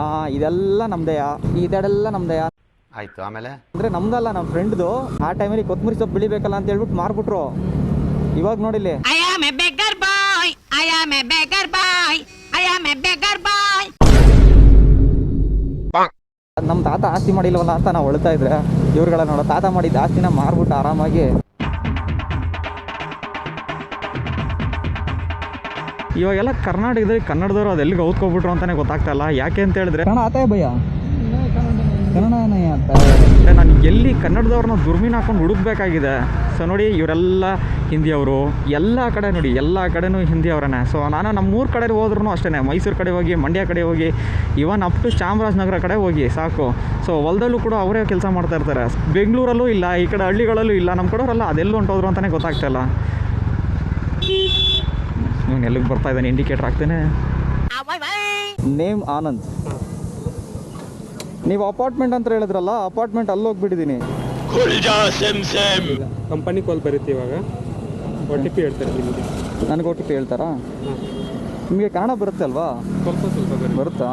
ಹಾಂ ಇದೆಲ್ಲ ನಮ್ದೇ ಇದೆಲ್ಲ ನಮ್ದೆಯ ಆಯ್ತು ಆಮೇಲೆ ಅಂದ್ರೆ ನಮ್ದಲ್ಲ ನಮ್ಮ ಫ್ರೆಂಡ್ದು ಆ ಟೈಮಲ್ಲಿ ಕೊತ್ತಂಬರಿ ಸೊಪ್ಪು ಬೆಳಿಬೇಕಲ್ಲ ಅಂತ ಹೇಳ್ಬಿಟ್ಟು ಮಾರ್ಬಿಟ್ರು ಇವಾಗ ನೋಡಿಲ್ಲಿ I am a beggar boy. I am a beggar boy. I am a beggar boy. ನಮ್ಮ ತಾತ ಆಸ್ತಿ ಮಾಡಿಲ್ವಲ್ಲ ಅಂತ ನಾವು ಹೊಳ್ತಾ ಇದ್ರೆ ಇವ್ರುಗಳ ನೋಡೋ ತಾತ ಮಾಡಿದ ಆಸ್ತಿನ ಮಾರ್ಬಿಟ್ಟು ಆರಾಮಾಗಿ ಇವಾಗೆಲ್ಲ ಕರ್ನಾಟಕದಲ್ಲಿ ಕನ್ನಡದವರು ಅದು ಎಲ್ಲಿಗೆ ಅಂತಾನೆ ಗೊತ್ತಾಗ್ತಾ ಇಲ್ಲ. ಯಾಕೆ ಅಂತ ಹೇಳಿದ್ರೆ ಕನ್ನಡ ಆತಾಯ ಭಯ ಕನ್ನಡ ನಾನು ಎಲ್ಲಿ ಕನ್ನಡದವ್ರನ್ನ ದುರ್ಮಿನ ಹಾಕೊಂಡು ಹುಡುಕ್ಬೇಕಾಗಿದೆ. ಸೊ ನೋಡಿ ಇವರೆಲ್ಲ ಹಿಂದಿಯವರು ಎಲ್ಲ ಕಡೆ ನೋಡಿ ಎಲ್ಲ ಕಡೆನೂ ಹಿಂದಿಯವರೇ ಸೊ ನಾನು ನಮ್ಮೂರ ಕಡೆ ಹೋದ್ರೂ ಅಷ್ಟೇ ಮೈಸೂರು ಕಡೆ ಹೋಗಿ ಮಂಡ್ಯ ಕಡೆ ಹೋಗಿ ಇವನ್ ಅಪ್ ಟು ಚಾಮರಾಜನಗರ ಕಡೆ ಹೋಗಿ ಸಾಕು. ಸೊ ಹೊಲದಲ್ಲೂ ಕೂಡ ಅವರೇ ಕೆಲಸ ಮಾಡ್ತಾ ಇರ್ತಾರೆ. ಬೆಂಗಳೂರಲ್ಲೂ ಇಲ್ಲ ಈ ಕಡೆ ಹಳ್ಳಿಗಳಲ್ಲೂ ಇಲ್ಲ ನಮ್ಮ ಕಡೆಯವರಲ್ಲ ಅದೆಲ್ಲೂ ಹೊಂಟೋದ್ರು ಅಂತಲೇ ಗೊತ್ತಾಗ್ತಾ ಇಲ್ಲ. ಇವನು ಎಲ್ಲಿಗೆ ಬರ್ತಾ ಇದ್ದಾನೆ? ಇಂಡಿಕೇಟರ್ ಹಾಕ್ತೇನೆ. ನೇಮ್ ಆನಂದ್ ನೀವು ಅಪಾರ್ಟ್ಮೆಂಟ್ ಅಂತ ಹೇಳಿದ್ರಲ್ಲ ಅಪಾರ್ಟ್ಮೆಂಟ್ ಅಲ್ಲಿ ಹೋಗ್ಬಿಟ್ಟಿದ್ದೀನಿ ಕಂಪನಿ ಕಾಲ್ ಬರುತ್ತೆ ಇವಾಗ. ಒ ಟಿ ಪಿ ಹೇಳ್ತಾರೆ ನಿಮಗೆ. ನನಗೆ ಪಿ ಹೇಳ್ತಾರಾ? ನಿಮಗೆ ಕನ್ನಡ ಬರುತ್ತೆ ಅಲ್ವಾ? ಸ್ವಲ್ಪ ಸ್ವಲ್ಪ ಬರುತ್ತೆ. ಬರುತ್ತಾ?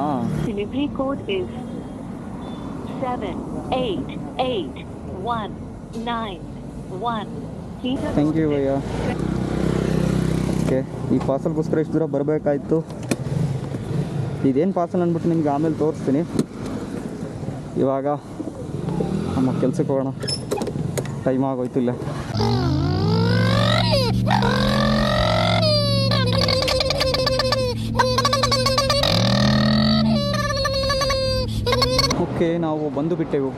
Delivery code is seven eight eight one nine one thank you bhaiya. Okay ಈ ಪಾರ್ಸಲ್ಗೋಸ್ಕರ ಇಷ್ಟು ದೂರ ಬರಬೇಕಾಯ್ತು. ಇದೇನು ಪಾರ್ಸಲ್ ಅಂದ್ಬಿಟ್ಟು ನಿಮ್ಗೆ ಆಮೇಲೆ ತೋರಿಸ್ತೀನಿ. ಇವಾಗ ನಮ್ಮ ಕೆಲಸಕ್ಕೆ ಹೋಗೋಣ. ಟೈಮ್ ಆಗೋಯ್ತು ಇಲ್ಲ. ಓಕೆ, ನಾವು ಬಂದು ಬಿಟ್ಟೆವು.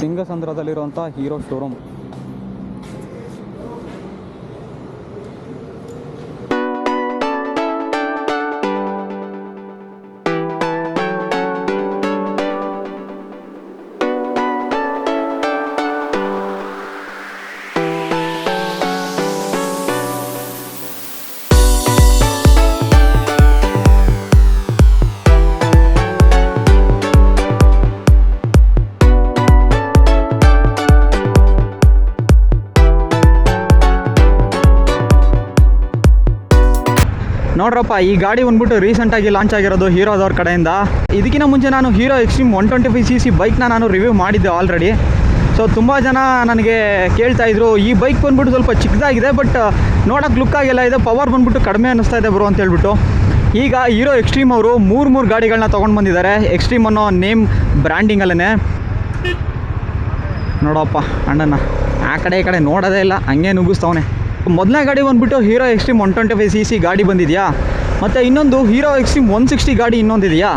ಸಿಂಗಸಂದ್ರದಲ್ಲಿರುವಂಥ ಹೀರೋ ಶೋರೂಮ್. ನೋಡ್ರಪ್ಪ, ಈ ಗಾಡಿ ಬಂದ್ಬಿಟ್ಟು ರೀಸೆಂಟಾಗಿ ಲಾಂಚ್ ಆಗಿರೋದು ಹೀರೋದವ್ರ ಕಡೆಯಿಂದ. ಇದಕ್ಕಿಂತ ಮುಂಚೆ ನಾನು Hero Xtreme one twenty five C C ಬೈಕ್ನ ನಾನು ರಿವ್ಯೂ ಮಾಡಿದ್ದೆ ಆಲ್ರೆಡಿ ಸೊ ತುಂಬ ಜನ ನನಗೆ ಕೇಳ್ತಾ ಇದ್ರು, ಈ ಬೈಕ್ ಬಂದ್ಬಿಟ್ಟು ಸ್ವಲ್ಪ ಚಿಕ್ಕದಾಗಿದೆ ಬಟ್ ನೋಡೋಕೆ ಲುಕ್ ಆಗಿಲ್ಲ, ಇದೆ ಪವರ್ ಬಂದ್ಬಿಟ್ಟು ಕಡಿಮೆ ಅನ್ನಿಸ್ತಾ ಇದೆ ಬ್ರೋ ಅಂತ ಹೇಳ್ಬಿಟ್ಟು ಈಗ ಹೀರೋ ಎಕ್ಸ್ಟ್ರೀಮ್ ಅವರು ಮೂರು ಮೂರು ಗಾಡಿಗಳನ್ನ ತೊಗೊಂಡು ಬಂದಿದ್ದಾರೆ. ಎಕ್ಸ್ಟ್ರೀಮ್ ಅನ್ನೋ ನೇಮ್ ಬ್ರ್ಯಾಂಡಿಂಗಲ್ಲೇ ನೋಡಪ್ಪ, ಅಣ್ಣನ. ಆ ಕಡೆ ಈ ಕಡೆ ನೋಡೋದೇ ಇಲ್ಲ, ಹಂಗೆ ನುಗ್ಗಿಸ್ತವನೆ. ಮೊದಲನೇ ಗಾಡಿ ಬಂದ್ಬಿಟ್ಟು Hero Xtreme one twenty five C C ಗಾಡಿ ಬಂದಿದೆಯಾ? ಮತ್ತು ಇನ್ನೊಂದು ಹೀರೋ ಎಕ್ಸ್ಟ್ರೀಮ್ ಒನ್ ಸಿಕ್ಸ್ಟಿ ಗಾಡಿ ಇನ್ನೊಂದಿದೆಯಾ?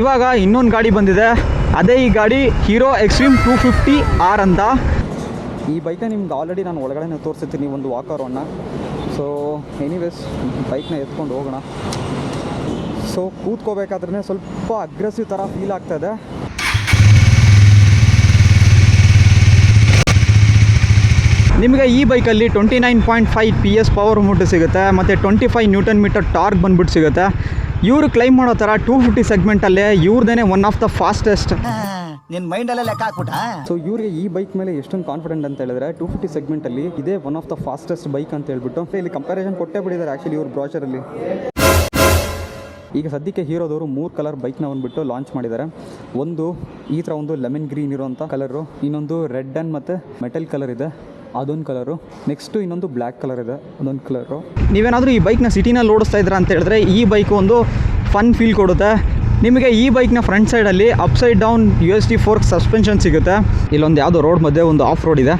ಇವಾಗ ಇನ್ನೊಂದು ಗಾಡಿ ಬಂದಿದೆ. ಅದೇ ಈ ಗಾಡಿ Hero Xtreme two fifty R ಅಂತ. ಈ ಬೈಕನ್ನ ನಿಮ್ಗೆ ಆಲ್ರೆಡಿ ನಾನು ಒಳಗಡೆ ತೋರಿಸಿರ್ತೀನಿ ಒಂದು ವಾಕರನ್ನು ಸೊ ಎನಿವೇಸ್ ಬೈಕ್ನ ಎತ್ಕೊಂಡು ಹೋಗೋಣ. ಸೊ ಕೂತ್ಕೋಬೇಕಾದ್ರೆ ಸ್ವಲ್ಪ ಅಗ್ರೆಸಿವ್ ಥರ ಫೀಲ್ ಆಗ್ತಾಯಿದೆ ನಿಮಗೆ ಈ ಬೈಕಲ್ಲಿ twenty nine point five P S power ಮುಟ್ಟು ಸಿಗುತ್ತೆ ಮತ್ತು twenty five newton meter torque ಬಂದ್ಬಿಟ್ಟು ಸಿಗುತ್ತೆ. ಇವರು ಕ್ಲೈಮ್ ಮಾಡೋ ಥರ ಟೂ ಫಿಫ್ಟಿ ಸೆಗ್ಮೆಂಟಲ್ಲೇ ಇವ್ರದೇ ಒನ್ ಆಫ್ ದ ಫಾಸ್ಟೆಸ್ಟ್ ನಿನ್ನ ಮೈಂಡಲ್ಲೇ ಲೆಕ್ಕ ಹಾಕ್ಬಿಟ್ಟ? ಸೊ ಇವರಿಗೆ ಈ ಬೈಕ್ ಮೇಲೆ ಎಷ್ಟೊಂದು ಕಾನ್ಫಿಡೆಂಟ್ ಅಂತ ಹೇಳಿದ್ರೆ ಟೂ ಫಿಫ್ಟಿ ಸೆಗ್ಮೆಂಟಲ್ಲಿ ಇದೇ one of the fastest bike ಅಂತ ಹೇಳ್ಬಿಟ್ಟು ಇಲ್ಲಿ ಕಂಪ್ಯಾರಿಸನ್ ಕೊಟ್ಟೇ ಬಿಟ್ಟಿದ್ದಾರೆ ಆ್ಯಕ್ಚುಲಿ ಇವ್ರ ಬ್ರಾಚರಲ್ಲಿ ಈಗ ಸದ್ಯಕ್ಕೆ ಹೀರೋದವರು ಮೂರು ಕಲರ್ ಬೈಕ್ನ ಬಂದುಬಿಟ್ಟು ಲಾಂಚ್ ಮಾಡಿದ್ದಾರೆ. ಒಂದು ಈ ಥರ ಒಂದು ಲೆಮನ್ ಗ್ರೀನ್ ಇರುವಂಥ ಕಲರು ಇನ್ನೊಂದು ರೆಡ್ ಆ್ಯಂಡ್ ಮತ್ತು ಮೆಟಲ್ ಕಲರ್ ಇದೆ. ಅದೊಂದು ಕಲರು ನೆಕ್ಸ್ಟು ಇನ್ನೊಂದು ಬ್ಲ್ಯಾಕ್ ಕಲರ್ ಇದೆ. ಅದೊಂದು ಕಲರು ನೀವೇನಾದರೂ ಈ ಬೈಕ್ನ ಸಿಟಿನಲ್ಲಿ ಓಡಿಸ್ತಾ ಇದ್ದೀರಾ ಅಂತ ಹೇಳಿದ್ರೆ ಈ ಬೈಕ್ ಒಂದು ಫನ್ ಫೀಲ್ ಕೊಡುತ್ತೆ. ನಿಮಗೆ ಈ ಬೈಕ್ನ ಫ್ರಂಟ್ ಸೈಡಲ್ಲಿ up side down U S D fork suspension ಸಿಗುತ್ತೆ. ಇಲ್ಲೊಂದು ಯಾವುದೋ ರೋಡ್ ಮಧ್ಯೆ ಒಂದು ಆಫ್ ರೋಡ್ ಇದೆ.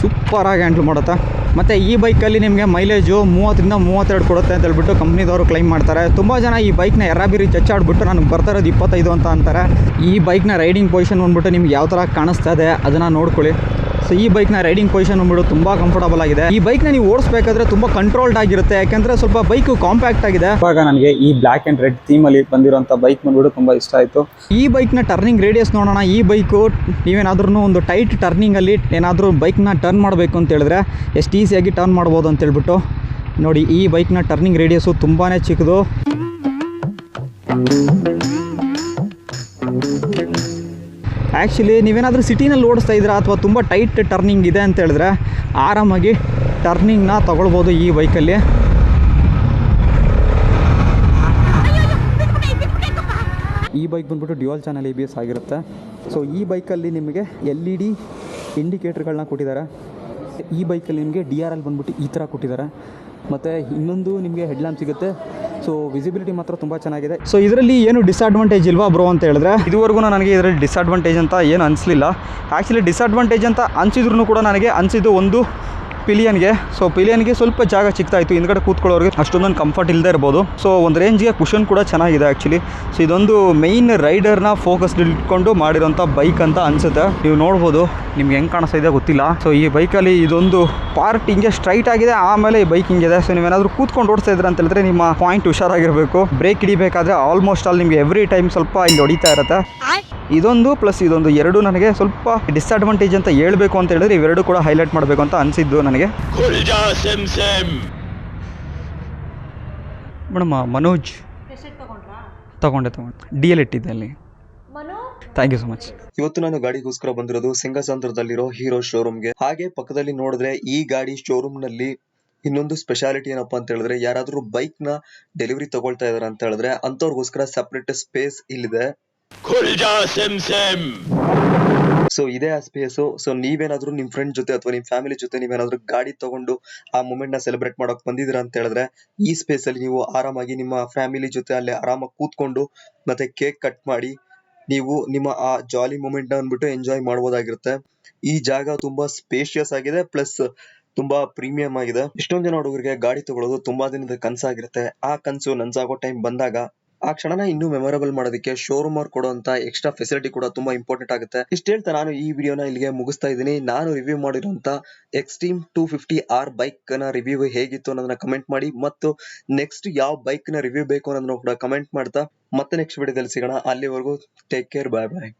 ಸೂಪರಾಗಿ ಹ್ಯಾಂಡ್ಲ್ ಮಾಡುತ್ತೆ. ಮತ್ತು ಈ ಬೈಕಲ್ಲಿ ನಿಮಗೆ ಮೈಲೇಜು ಮೂವತ್ತರಿಂದ ಮೂವತ್ತೆರಡು ಕೊಡುತ್ತೆ ಅಂತ ಹೇಳ್ಬಿಟ್ಟು ಕಂಪ್ನಿದವರು ಕ್ಲೈಮ್ ಮಾಡ್ತಾರೆ. ತುಂಬ ಜನ ಈ ಬೈಕ್ನ ಎರಾಬಿರಿ ಚಚ್ಚಾಡ್ಬಿಟ್ಟು ನನಗೆ ಬರ್ತಾ ಇರೋದು ಇಪ್ಪತ್ತೈದು ಅಂತ ಅಂತಾರೆ. ಈ ಬೈಕ್ನ ರೈಡಿಂಗ್ ಪೊಸಿಷನ್ ಬಂದ್ಬಿಟ್ಟು ನಿಮ್ಗೆ ಯಾವ ಥರ ಕಾಣಿಸ್ತಾ ಇದೆ ಅದನ್ನು ನೋಡ್ಕೊಳ್ಳಿ. ಸೊ ಈ ಬೈಕ್ನ ರೈಡಿಂಗ್ ಪೊಸಿಷನ್ ಬಂದ್ಬಿಟ್ಟು ತುಂಬ ಕಂಫರ್ಟಬಲ್ ಆಗಿದೆ. ಈ ಬೈಕ್ನ ನೀವು ಓಡಿಸ್ಬೇಕಾದ್ರೆ ತುಂಬ ಕಂಟ್ರೋಲ್ಡ್ ಆಗಿರುತ್ತೆ. ಯಾಕಂದ್ರೆ ಸ್ವಲ್ಪ ಬೈಕ್ ಕಾಂಪ್ಯಾಕ್ಟ್ ಆಗಿದೆ. ಇವಾಗ ನನಗೆ ಈ ಬ್ಲಾಕ್ ಆ್ಯಂಡ್ ರೆಡ್ ಥೀಮಲ್ಲಿ ಬಂದಿರೋಂಥ ಬೈಕ್ ಬಂದ್ಬಿಟ್ಟು ತುಂಬ ಇಷ್ಟ ಆಯಿತು. ಈ ಬೈಕ್ನ ಟರ್ನಿಂಗ್ ರೇಡಿಯಸ್ ನೋಡೋಣ. ಈ ಬೈಕು ನೀವೇನಾದ್ರೂ ಒಂದು ಟೈಟ್ ಟರ್ನಿಂಗಲ್ಲಿ ಏನಾದರೂ ಬೈಕ್ನ ಟರ್ನ್ ಮಾಡಬೇಕು ಅಂತ ಹೇಳಿದ್ರೆ ಎಷ್ಟು ಈಸಿಯಾಗಿ ಟರ್ನ್ ಮಾಡ್ಬೋದು ಅಂತ ಹೇಳ್ಬಿಟ್ಟು ನೋಡಿ ಈ ಬೈಕ್ನ ಟರ್ನಿಂಗ್ ರೇಡಿಯಸ್ಸು ತುಂಬಾ ಚಿಕ್ಕದು. ಆ್ಯಕ್ಚುಲಿ ನೀವೇನಾದರೂ ಸಿಟಿನಲ್ಲಿ ಓಡಿಸ್ತಾ ಇದ್ದೀರಾ ಅಥವಾ ತುಂಬ ಟೈಟ್ ಟರ್ನಿಂಗ್ ಇದೆ ಅಂತ ಹೇಳಿದ್ರೆ ಆರಾಮಾಗಿ ಟರ್ನಿಂಗ್ನ ತಗೊಳ್ಬೋದು ಈ ಬೈಕಲ್ಲಿ ಈ ಬೈಕ್ ಬಂದ್ಬಿಟ್ಟು dual channel A B S ಆಗಿರುತ್ತೆ. ಸೊ ಈ ಬೈಕಲ್ಲಿ ನಿಮಗೆ ಎಲ್ ಇ ಡಿ ಇಂಡಿಕೇಟ್ರ್ಗಳನ್ನ ಕೊಟ್ಟಿದ್ದಾರೆ. ಈ ಬೈಕಲ್ಲಿ ನಿಮಗೆ ಡಿ ಆರ್ ಎಲ್ ಬಂದ್ಬಿಟ್ಟು ಈ ಥರ ಕೊಟ್ಟಿದ್ದಾರೆ. ಮತ್ತು ಇನ್ನೊಂದು ನಿಮಗೆ ಹೆಡ್ಲ್ಯಾಂಪ್ ಸಿಗುತ್ತೆ. ಸೊ ವಿಸಿಬಿಲಿಟಿ ಮಾತ್ರ ತುಂಬ ಚೆನ್ನಾಗಿದೆ. ಸೊ ಇದರಲ್ಲಿ ಏನು ಡಿಸ್ಅಡ್ವಾಂಟೇಜ್ ಇಲ್ವಾ ಬ್ರೋ ಅಂತ ಹೇಳಿದ್ರೆ? ಇದುವರೆಗೂ ನನಗೆ ಇದರಲ್ಲಿ ಡಿಸ್ಅಡ್ವಾಂಟೇಜ್ ಅಂತ ಏನು ಅನಿಸ್ಲಿಲ್ಲ. ಆ್ಯಕ್ಚುಲಿ ಡಿಸ್ಅಡ್ವಾಂಟೇಜ್ ಅಂತ ಅನಿಸಿದ್ರು ಕೂಡ ನನಗೆ ಅನಿಸಿದ್ದು ಒಂದು ಪಿಲಿಯನ್ಗೆ ಸೊ ಪಿಲಿಯನ್ಗೆ ಸ್ವಲ್ಪ ಜಾಗ ಸಿಗ್ತಾಯಿತ್ತು ಹಿಂದ್ಗಡೆ ಕೂತ್ಕೊಳ್ಳೋರಿಗೆ ಅಷ್ಟೊಂದೊಂದು ಕಂಫರ್ಟ್ ಇಲ್ಲದೆ ಇರ್ಬೋದು. ಸೊ ಒಂದು ರೇಂಜ್ಗೆ ಕುಷನ್ ಕೂಡ ಚೆನ್ನಾಗಿದೆ ಆ್ಯಕ್ಚುಲಿ ಸೊ ಇದೊಂದು ಮೈನ್ ರೈಡರ್ನ ಫೋಕಸ್ ಇಟ್ಕೊಂಡು ಮಾಡಿರೋಂಥ ಬೈಕ್ ಅಂತ ಅನಿಸುತ್ತೆ. ನೀವು ನೋಡ್ಬೋದು, ನಿಮ್ಗೆ ಹೆಂಗೆ ಕಾಣಿಸ್ತಾ ಇದೆ ಗೊತ್ತಿಲ್ಲ. ಸೊ ಈ ಬೈಕಲ್ಲಿ ಇದೊಂದು ಪಾರ್ಟ್ ಹಿಂಗೆ ಸ್ಟ್ರೈಟ್ ಆಗಿದೆ, ಆಮೇಲೆ ಈ ಬೈಕ್ ಹಿಂಗಿದೆ. ಸೊ ನೀವೇನಾದರೂ ಕೂತ್ಕೊಂಡು ಓಡಿಸ್ತಾ ಇದ್ರೆ ಅಂತ ಹೇಳಿದ್ರೆ ನಿಮ್ಮ ಪಾಯಿಂಟ್ ಹುಷಾರಾಗಿರಬೇಕು. ಬ್ರೇಕ್ ಹಿಡಿಬೇಕಾದ್ರೆ ಆಲ್ಮೋಸ್ಟ್ ಅಲ್ಲಿ ನಿಮಗೆ ಎವ್ರಿ ಟೈಮ್ ಸ್ವಲ್ಪ ಇಲ್ಲಿ ಹೊಡಿತಾ ಇರುತ್ತೆ. ಇದೊಂದು ಪ್ಲಸ್ ಇದೊಂದು ಎರಡು ನನಗೆ ಸ್ವಲ್ಪ ಡಿಸ್ಅಡ್ವಾಂಟೇಜ್ ಅಂತ ಹೇಳಬೇಕು ಅಂತ ಹೇಳಿದ್ರೆ ಇವೆರಡು ಕೂಡ ಹೈಲೈಟ್ ಮಾಡಬೇಕು ಅಂತ ಅನಿಸಿದ್ದು ನನಗೆ. ಮೇಡಮ್ ಮನೋಜ್. ತಗೊಂಡೆ ತಗೊಂಡೆ. ಡಿ ಎಲ್ ಇಟ್ಟಿದ್ದೆ ಅಲ್ಲಿ. ಥ್ಯಾಂಕ್ ಯು ಸೊ ಮಚ್ ಇವತ್ತು ನಾನು ಗಾಡಿಗೋಸ್ಕರ ಬಂದಿರೋದು ಸಿಂಗಸಂದ್ರದಲ್ಲಿರೋ ಹೀರೋ ಶೋರೂಮ್ಗೆ. ಹಾಗೆ ಪಕ್ಕದಲ್ಲಿ ನೋಡಿದ್ರೆ ಈ ಗಾಡಿ ಶೋರೂಮ್ನಲ್ಲಿ ಇನ್ನೊಂದು ಸ್ಪೆಷಾಲಿಟಿ ಏನಪ್ಪಾ ಅಂತ ಹೇಳಿದ್ರೆ ಯಾರಾದ್ರೂ ಬೈಕ್ನ ಡೆಲಿವರಿ ತಗೊಳ್ತಾ ಇದಾರೆ ಅಂತ ಹೇಳಿದ್ರೆ ಅಂತವ್ರಿಗೋಸ್ಕರ ಸಪರೇಟ್ ಸ್ಪೇಸ್ ಇಲ್ಲಿದೆ. ಸೊ ಇದೇ ಆ ಸ್ಪೇಸ್ ಸೊ ನೀವೇನಾದ್ರೂ ನಿಮ್ ಫ್ರೆಂಡ್ ಜೊತೆ ಅಥವಾ ನಿಮ್ ಫ್ಯಾಮಿಲಿ ಜೊತೆ ನೀವೇನಾದ್ರೂ ಗಾಡಿ ತಗೊಂಡು ಆ ಮೂಮೆಂಟ್ನ ಸೆಲೆಬ್ರೇಟ್ ಮಾಡೋಕೆ ಬಂದಿದ್ದೀರಾ ಅಂತ ಹೇಳಿದ್ರೆ, ಈ ಸ್ಪೇಸ್ ಅಲ್ಲಿ ನೀವು ಆರಾಮಾಗಿ ನಿಮ್ಮ ಫ್ಯಾಮಿಲಿ ಜೊತೆ ಅಲ್ಲೇ ಆರಾಮಾಗಿ ಕೂತ್ಕೊಂಡು ಮತ್ತೆ ಕೇಕ್ ಕಟ್ ಮಾಡಿ ನೀವು ನಿಮ್ಮ ಆ ಜಾಲಿ ಮೂಮೆಂಟ್ನ ಅಂದ್ಬಿಟ್ಟು ಎಂಜಾಯ್ ಮಾಡಬಹುದಾಗಿರುತ್ತೆ ಈ ಜಾಗ ತುಂಬಾ ಸ್ಪೇಷಿಯಸ್ ಆಗಿದೆ ಪ್ಲಸ್ ತುಂಬಾ ಪ್ರೀಮಿಯಂ ಆಗಿದೆ. ಎಷ್ಟೊಂದ್ ಜನ ಹುಡುಗರಿಗೆ ಗಾಡಿ ತಗೊಳ್ಳೋದು ತುಂಬಾ ದಿನದ ಕನ್ಸಾಗಿರುತ್ತೆ. ಆ ಕನಸು ನನ್ಸಾಗೋ ಟೈಮ್ ಬಂದಾಗ ಆ ಕ್ಷಣನ ಇನ್ನೂ ಮೆಮೊರಬಲ್ ಮಾಡೋದಕ್ಕೆ ಶೋರೂಮ್ ಅವ್ರು ಕೊಡುವಂತ ಎಕ್ಸ್ಟ್ರಾ ಫೆಸಿಲಿಟಿ ಕೂಡ ತುಂಬಾ ಇಂಪಾರ್ಟೆಂಟ್ ಆಗುತ್ತೆ. ಇಷ್ಟ ಹೇಳ್ತಾ ನಾನು ಈ ವಿಡಿಯೋನ ಇಲ್ಲಿಗೆ ಮುಗಿಸ್ತಾ ಇದ್ದೀನಿ. ನಾನು ರಿವ್ಯೂ ಮಾಡಿರುವಂತ ಎಕ್ಸ್ಟ್ರೀಮ್ ಟೂ ಫಿಫ್ಟಿ ಆರ್ ಬೈಕ್ನ ರಿವ್ಯೂ ಹೇಗಿತ್ತು ಅನ್ನೋದನ್ನ ಕಮೆಂಟ್ ಮಾಡಿ ಮತ್ತು ನೆಕ್ಸ್ಟ್ ಯಾವ ಬೈಕ್ನ ರಿವ್ಯೂ ಬೇಕು ಅನ್ನೋದನ್ನ ಕೂಡ ಕಮೆಂಟ್ ಮಾಡ್ತಾ ಮತ್ತೆ ನೆಕ್ಸ್ಟ್ ವಿಡಿಯೋದಲ್ಲಿ ಸಿಗೋಣ. ಅಲ್ಲಿವರೆಗೂ ಟೇಕ್ ಕೇರ್ ಬಾಯ್ ಬಾಯ್